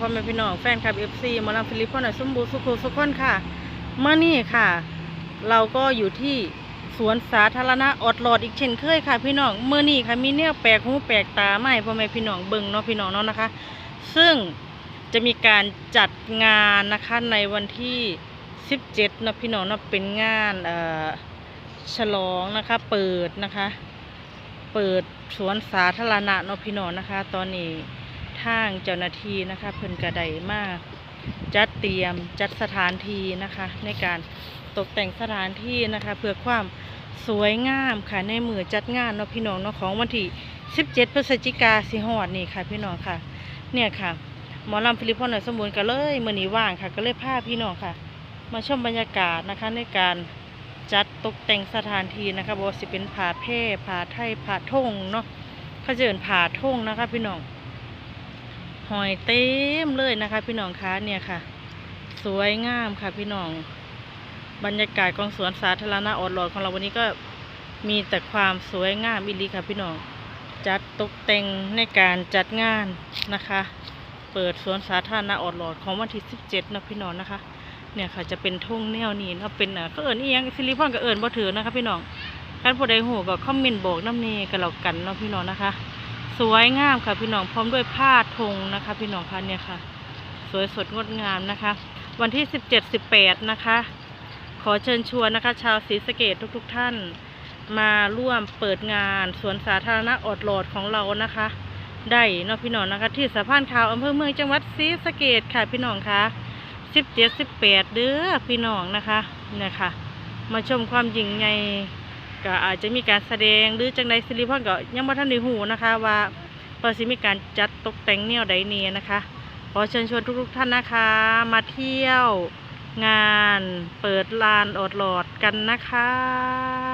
พ่อแม่พี่น้องแฟนคลับเอฟซีมาลำฟิลิปพ่อหน่อยสมบูรณ์สุขุสุขคนค่ะเมื่อนี่ค่ะ เราก็อยู่ที่สวนสาธารณะออดหลอดอีกเช่นเคยค่ะพี่น้องเมื่อนี่ค่ะมีเนี่ยแปลกหูแปลกตาไม่พ่อแม่พี่น้องเบิ่งเนาะพี่น้องเนาะนะคะ ซึ่งจะมีการจัดงานนะคะในวันที่ 17เนาะพี่น้องเนาะเป็นงานเอ่อฉลองนะคะ เปิดนะคะ เปิดสวนสาธารณะเนาะพี่น้องนะคะ ตอนนี้ ทางเจ้าหน้าที่นะคะเพิ่นกระไดมาก จัดเตรียมจัดสถานที่นะคะ ในการตกแต่งสถานที่นะคะ เพื่อความสวยงามค่ะในมือจัดงานเนาะพี่น้องเนาะของวันที่ 17 พฤศจิกาสิฮอดนี่ค่ะพี่น้องค่ะ เนี่ยค่ะหมอลำฟิลิปพอนหน่อยสมบูรณ์ก็เลยมือนี้ว่างค่ะ ก็เลยพาพี่น้องค่ะ มาชมบรรยากาศนะคะในการจัดตกแต่งสถานที่นะคะบอสิเป็นผาแพร่ผาไทยผาทงเนาะเขาจะเอินผาทงนะคะพี่น้อง หอยเต็มเลยนะคะ พี่น้องคะเนี่ยค่ะ สวยงามค่ะพี่น้อง บรรยากาศของสวนสาธารณะออดหลอดของเราวันนี้ก็มีแต่ความสวยงามอิลีค่ะพี่น้อง จัดตกแต่งในการจัดงานนะคะ เปิดสวนสาธารณะออดหลอดของวันที่17นะพี่น้องนะคะ เนี่ยค่ะจะเป็นทุ่งแนวนี้นะเป็นอะเขาเอิญอียังซิลิคอนก็เอิญบ่ถือนะคะ พี่น้องการผู้ใดหูก็คอมเมนต์บอกน้ำเนกันแล้วกันเนาะพี่น้องนะคะ สวยงามค่ะพี่น้องพร้อมด้วยผ้าธงนะคะ พี่น้องคะเนี่ยค่ะ สวยสดงดงามนะคะ วันที่ 17 18 นะคะ ขอเชิญชวนนะคะ ชาวศรีสะเกดทุกๆท่าน มาร่วมเปิดงานสวนสาธารณะออดหลอดของเรานะคะ ได้เนาะพี่น้องนะคะ ที่สะพานขาวอำเภอเมืองจังหวัดศรีสะเกดค่ะพี่น้องคะสิบเจ็ดสิบแปดเด้อพี่น้องนะคะเนี่ยค่ะมาชมความยิ่งใหญ่ ก็อาจจะมีการแสดงหรือจังใดสิริพรก็ยังบ่ทันได้หูนะคะว่าเปิดสิมีการจัดตกแต่งแนวใดเนี่ยนะคะขอเชิญชวนทุกๆท่านนะคะ มาเที่ยวงานเปิดลานอดหลอดกันนะคะ